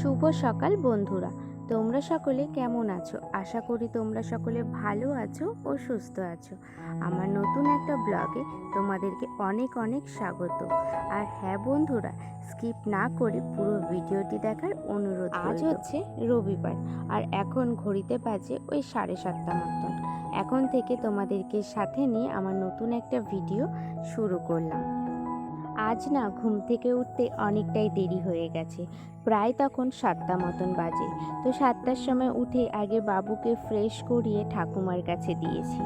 শুভ সকাল বন্ধুরা। তোমরা সকলে কেমন আছো? আশা করি তোমরা সকলে ভালো আছো ও সুস্থ আছো। আমার নতুন একটা ব্লগে তোমাদেরকে অনেক অনেক স্বাগত। আর হ্যাঁ বন্ধুরা স্কিপ না করে পুরো ভিডিওটি দেখার অনুরোধ আজ হচ্ছে রবিবার আর এখন ঘড়িতে বাজে ওই সাড়ে সাতটা মতন। এখন থেকে তোমাদেরকে সাথে নিয়ে আমার নতুন একটা ভিডিও শুরু করলাম। আজ না ঘুম থেকে উঠতে অনেকটাই দেরি হয়ে গেছে। প্রায় তখন সাতটা মতন বাজে। তো সাতটার সময় উঠে আগে বাবুকে ফ্রেশ করিয়ে ঠাকুমার কাছে দিয়েছি।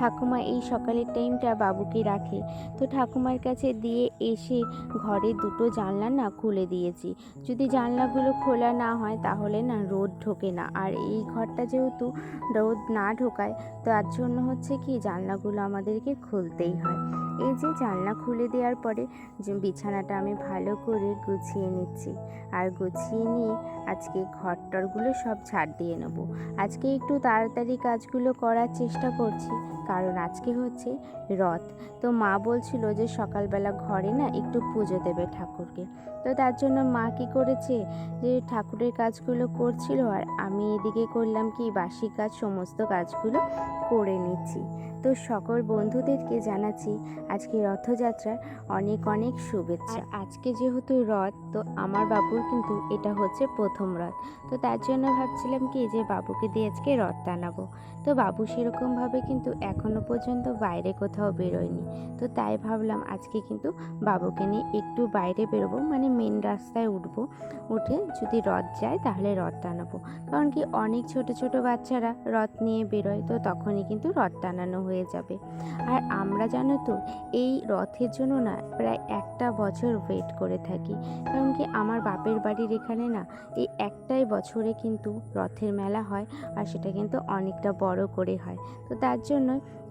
ঠাকুমা এই সকালের টাইমটা বাবুকে রাখে। তো ঠাকুমার কাছে দিয়ে এসে ঘরে দুটো জানলা না খুলে দিয়েছি। যদি জানলাগুলো খোলা না হয় তাহলে না রোদ ঢোকে না। আর এই ঘরটা যেহেতু রোদ না ঢোকায়, তার জন্য হচ্ছে কি জানলাগুলো আমাদেরকে খুলতেই হয়। এই যে জানলা খুলে দেওয়ার পরে যে বিছানাটা আমি ভালো করে গুছিয়ে নিচ্ছি। আর গুছিয়ে নিয়ে আজকে ঘরটরগুলো সব ছাড় দিয়ে নেব। আজকে একটু তাড়াতাড়ি কাজগুলো করার চেষ্টা করছি, কারণ আজকে হচ্ছে রথ। তো মা বলছিল যে সকালবেলা ঘরে না একটু পুজো দেবে ঠাকুরকে। তো তার জন্য মা কি করেছে যে ঠাকুরের কাজগুলো করছিল আর আমি এদিকে করলাম কি বাসি কাজ, সমস্ত কাজগুলো করে নিচ্ছি। তো সকল বন্ধুদেরকে জানাচ্ছি আজকে রথযাত্রার অনেক অনেক শুভেচ্ছা। আজকে যেহেতু রথ, তো আমার বাবুর কিন্তু এটা হচ্ছে প্রথম রথ। তো তার জন্য ভাবছিলাম কি যে বাবুকে দিয়ে আজকে রথ টানাবো। তো বাবু সেরকমভাবে কিন্তু এখনও পর্যন্ত বাইরে কোথাও বেরোয়নি। তো তাই ভাবলাম আজকে কিন্তু বাবুকে নিয়ে একটু বাইরে বেরোবো মানে মেন রাস্তায় উঠবো। উঠে যদি রথ যায় তাহলে রথ টানাবো। কারণ কি অনেক ছোট ছোট বাচ্চারা রথ নিয়ে বেরোয়, তো তখনই কিন্তু রথ টানানো হয়ে যাবে। আর আমরা জানো তো, এই রথের জন্য না প্রায় একটা বছর ওয়েট করে থাকি। কারণ কি আমার বাপের বাড়ির এখানে না এই একটাই বছরে কিন্তু রথের মেলা হয় আর সেটা কিন্তু অনেকটা বড় করে হয়। তো তার জন্য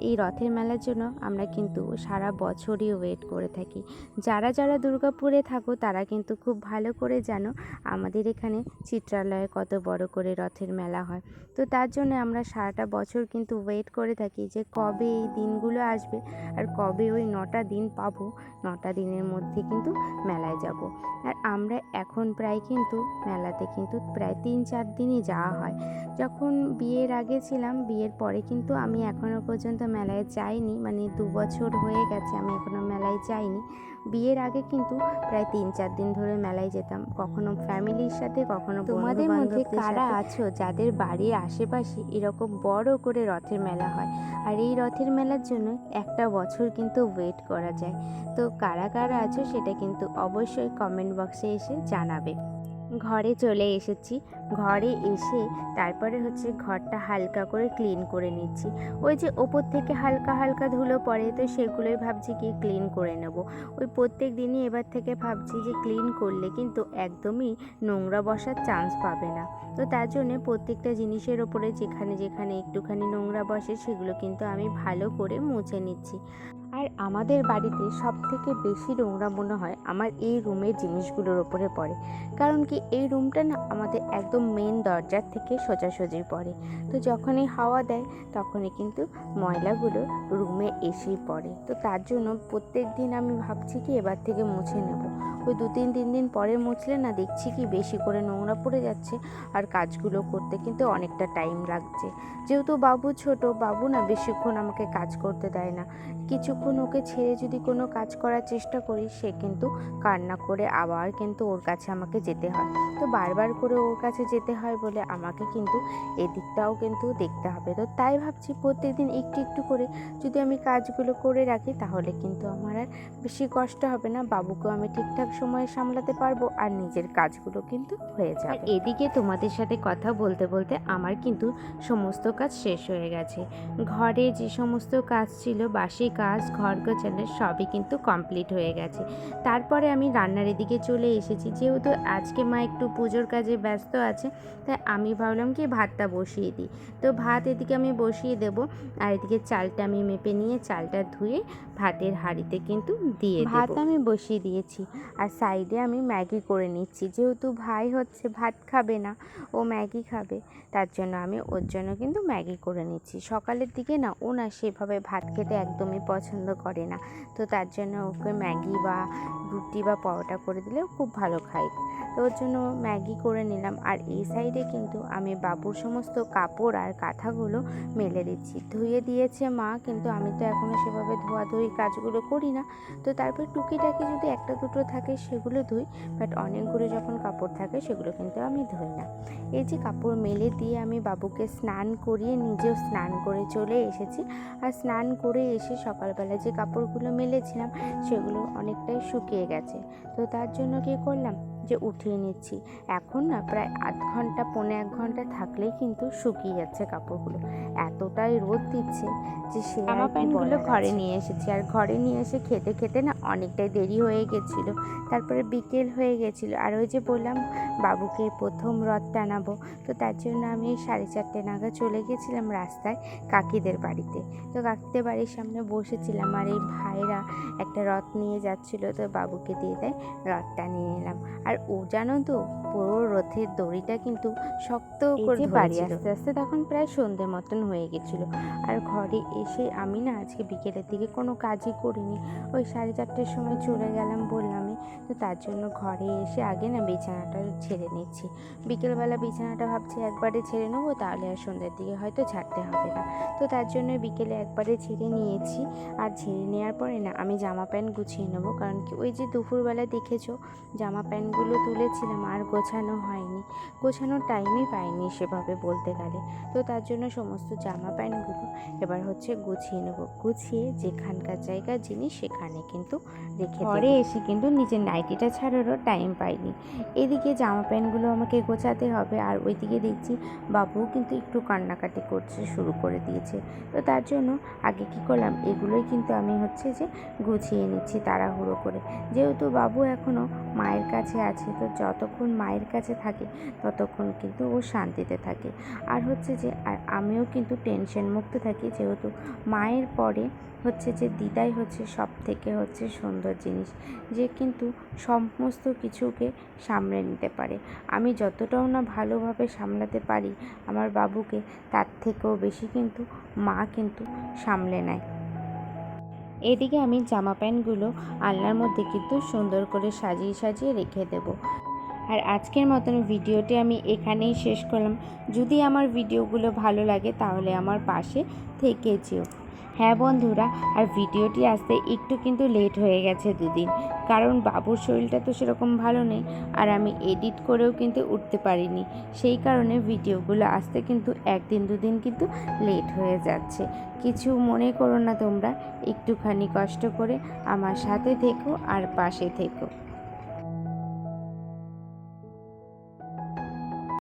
এই রথের মেলার জন্য আমরা কিন্তু সারা বছরই ওয়েট করে থাকি। যারা যারা দুর্গাপুরে থাকো তারা কিন্তু খুব ভালো করে জানো আমাদের এখানে চিত্রালয়ে কত বড় করে রথের মেলা হয়। তো তার জন্য আমরা সারাটা বছর কিন্তু ওয়েট করে থাকি যে কবে এই দিনগুলো আসবে? আর কবে ওই নটা দিন পাবো? নটা দিনের মধ্যে কিন্তু মেলায় যাব। আর আমরা এখন প্রায় কিন্তু, মেলাতে কিন্তু প্রায় তিন চার দিনই যাওয়া হয়। যখন বিয়ের আগে ছিলাম, বিয়ের পরে কিন্তু আমি এখনও পর্যন্ত মেলায় যাইনি। মানে দু বছর হয়ে গেছে, আমি এখনও মেলায় যাইনি। বিয়ের আগে কিন্তু প্রায় তিন চার দিন ধরে মেলায় যেতাম। কখনো ফ্যামিলির সাথে কখনো তোমাদের মধ্যে কারা আছো? যাদের বাড়ির আশেপাশে এরকম বড় করে রথের মেলা হয়। আর এই রথের মেলার জন্য একটা বছর কিন্তু ওয়েট করা যায়। তো কারা কারা আছো সেটা কিন্তু অবশ্যই কমেন্ট বক্সে এসে জানাবে। ঘরে চলে এসেছি। ঘরে এসে তারপরে হচ্ছে ঘরটা হালকা করে ক্লিন করে নিচ্ছি। ওই যে ওপর থেকে হালকা হালকা ধুলো পড়ে, তো সেগুলোই ভাবছি কি ক্লিন করে নেব। ওই প্রত্যেক দিনই এবার থেকে ভাবছি যে ক্লিন করলে কিন্তু একদমই নোংরা বসার চান্স পাবে না। তো তার জন্যে প্রত্যেকটা জিনিসের ওপরে যেখানে যেখানে একটুখানি নোংরা বসে, সেগুলো কিন্তু আমি ভালো করে মুছে নিচ্ছি। আর আমাদের বাড়িতে সব থেকে বেশি নোংরা মনে হয় আমার এই রুমের জিনিসগুলোর ওপরে পড়ে। কারণ কি এই রুমটা না আমাদের একদম মেন দরজার থেকে সোজাসুজি পড়ে তো যখনই হাওয়া দেয়, তখনই কিন্তু ময়লাগুলো রুমে এসেই পড়ে। তো তার জন্য প্রত্যেক দিন আমি ভাবছি কি এবার থেকে মুছে নেব। ওই দু তিন তিন দিন পরে মুছলে না দেখছি কি বেশি করে নোংরা পড়ে যাচ্ছে আর কাজগুলো করতে কিন্তু অনেকটা টাইম লাগছে। যেহেতু বাবু ছোট, বাবু না বেশিক্ষণ আমাকে কাজ করতে দেয় না। কিছুক্ষণ ওকে ছেড়ে যদি কোনো কাজ করার চেষ্টা করি, সে কিন্তু কান্না করে আবার কিন্তু ওর কাছে আমাকে যেতে হয়। তো বারবার করে ওর কাছে যেতে হয় বলে আমাকে কিন্তু এদিকটাও কিন্তু দেখতে হবে। তো তাই ভাবছি প্রত্যেকদিন একটু একটু করে যদি আমি কাজগুলো করে রাখি তাহলে কিন্তু আমার আর বেশি কষ্ট হবে না। বাবুকেও আমি ঠিকঠাক সময়ে সামলাতে পারব আর নিজের কাজগুলো কিন্তু হয়ে যাবে। এদিকে তোমাদের সাথে কথা বলতে বলতে আমার কিন্তু সমস্ত কাজ শেষ হয়ে গেছে। ঘরে যে সমস্ত কাজ ছিল বাসি কাজ ঘর গোছানোর সবই কিন্তু কমপ্লিট হয়ে গেছে। তারপরে আমি রান্নার এদিকে চলে এসেছি। যেহেতু আজকে মা একটু পুজোর কাজে ব্যস্ত আছে তাই আমি ভাবলাম কি ভাতটা বসিয়ে দিই। তো ভাত এদিকে আমি বসিয়ে দেব আর এদিকে চালটা আমি মেপে নিয়ে চালটা ধুয়ে ভাতের হাঁড়িতে কিন্তু দিয়ে ভাত আমি বসিয়ে দিয়েছি আর সাইডে আমি ম্যাগি করে নিচ্ছি। যেহেতু ভাই হচ্ছে ভাত খাবে না ও ম্যাগি খাবে তার জন্য আমি ওর জন্য কিন্তু ম্যাগি করে নিচ্ছি। সকালের দিকে না ও না সেভাবে ভাত খেতে একদমই পছন্দ করে না তো তার জন্য ওকে ম্যাগি বা রুটি বা পরোটা করে দিলে খুব ভালো খায়। তো ওর জন্য ম্যাগি করে নিলাম। আর এই সাইডে কিন্তু আমি বাবুর সমস্ত কাপড় আর কাঁথাগুলো মেলে দিচ্ছি। ধুয়ে দিয়েছে মা, কিন্তু আমি তো এখনও সেভাবে ধোয়াধুয়ি কাজগুলো করি না। তো তারপর টুকিটাকি যদি একটা দুটো থাকে সেগুলো ধুই বাট অনেকগুলো যখন কাপড় থাকে সেগুলো কিন্তু আমি ধুই না। এই যে কাপড় মেলে দিয়ে আমি বাবুকে স্নান করিয়ে নিজেও স্নান করে চলে এসেছি। আর স্নান করে এসে সকালবেলা যে কাপড়গুলো মেলেছিলাম, সেগুলো অনেকটাই শুকিয়ে গেছে। তো তার জন্য কী করলাম? যে উঠিয়ে নিচ্ছি। এখন না প্রায় আধ ঘণ্টা পৌনে এক ঘণ্টা থাকলেই কিন্তু শুকিয়ে যাচ্ছে কাপড়গুলো। এতটাই রোদ দিচ্ছে যে সে জামা প্যান্টগুলো ঘরে নিয়ে এসেছি। আর ঘরে নিয়ে এসে খেতে খেতে না অনেকটাই দেরি হয়ে গেছিল। তারপরে বিকেল হয়ে গেছিল। আর ওই যে বললাম বাবুকে প্রথম রথ টানাবো। তো তার জন্য আমি সাড়ে চারটে নাগাদ চলে গেছিলাম রাস্তায় কাকিদের বাড়িতে। তো কাকিদের বাড়ির সামনে বসেছিলাম। আর এই ভাইরা একটা রথ নিয়ে যাচ্ছিল। তো বাবুকে দিয়ে দেয় রথটা নিয়ে নিলাম আর ও জানো তো পুরো রথের দড়িটা কিন্তু শক্ত করে বাড়ি আস্তে আস্তে তখন প্রায় সন্ধে মতন হয়ে গেছিল। আর ঘরে এসে আমি না আজকে বিকেলের দিকে কোনো কাজই করিনি। ওই সাড়ে চারটের সময় চলে গেলাম বললামই তো তার জন্য ঘরে এসে আগে না বিছানাটা ছেড়ে নিচ্ছি। বিকেলবেলা বিছানাটা ভাবছি একবারে ছেড়ে নেব তাহলে আর সন্ধ্যের দিকে হয়তো ছাড়তে হবে না। তো তার জন্য বিকেলে একবারে ছেড়ে নিয়েছি। আর ছেড়ে নেওয়ার পরে না আমি জামা প্যান্ট গুছিয়ে নেব। কারণ কি ওই যে দুপুরবেলা দেখেছ জামা প্যান্টগুলো তুলেছিলাম, আর গোছানো হয়নি। গোছানোর টাইমই পাইনি সেভাবে বলতে গেলে। তো তার জন্য সমস্ত জামা প্যান্টগুলো এবার হচ্ছে গুছিয়ে নেব। গুছিয়ে যেখানকার জায়গার জিনিস সেখানে কিন্তু রেখে পরে এসে কিন্তু নিজের নাইটিটা ছাড়ারও টাইম পাইনি। এদিকে জামা প্যান্টগুলো আমাকে গোছাতে হবে, আর ওইদিকে দেখছি বাবু কিন্তু একটু কান্নাকাটি করছে, শুরু করে দিয়েছে। তো তার জন্য আগে কি করলাম, এগুলোই কিন্তু আমি হচ্ছে যে গুছিয়ে নিচ্ছি তাড়াহুড়ো করে। যেহেতু বাবু এখনও মায়ের কাছে আছে, তো যতক্ষণ মায়ের কাছে থাকে, ততক্ষণ কিন্তু ও শান্তিতে থাকে। আর হচ্ছে যে, আর আমিও কিন্তু টেনশন মুক্ত থাকি, যেহেতু মায়ের পরে হচ্ছে যে, দিদাই হচ্ছে সব থেকে হচ্ছে সুন্দর জিনিস, যে কিন্তু সমস্ত কিছুকে সামলে নিতে পারে। আমি যতটাও না ভালোভাবে সামলাতে পারি, আমার বাবুকে, তার থেকেও বেশি কিন্তু মা কিন্তু সামলে নেয়। এদিকে আমি জামা প্যান্টগুলো আলনার মধ্যে কিন্তু সুন্দর করে সাজিয়ে সাজিয়ে রেখে দেবো। আর আজকের মতন ভিডিওটি আমি এখানেই শেষ করলাম। যদি আমার ভিডিওগুলো ভালো লাগে তাহলে আমার পাশে থেকে যেও। হ্যাঁ বন্ধুরা, আর ভিডিওটি আসতে একটু কিন্তু লেট হয়ে গেছে দুদিন। কারণ বাবুর শরীরটা তো সেরকম ভালো নেই আর আমি এডিট করেও কিন্তু উঠতে পারিনি। সেই কারণে ভিডিওগুলো আসতে কিন্তু একদিন দুদিন কিন্তু লেট হয়ে যাচ্ছে। কিছু মনে করো না তোমরা, একটুখানি কষ্ট করে আমার সাথে থেকো আর পাশে থেকো।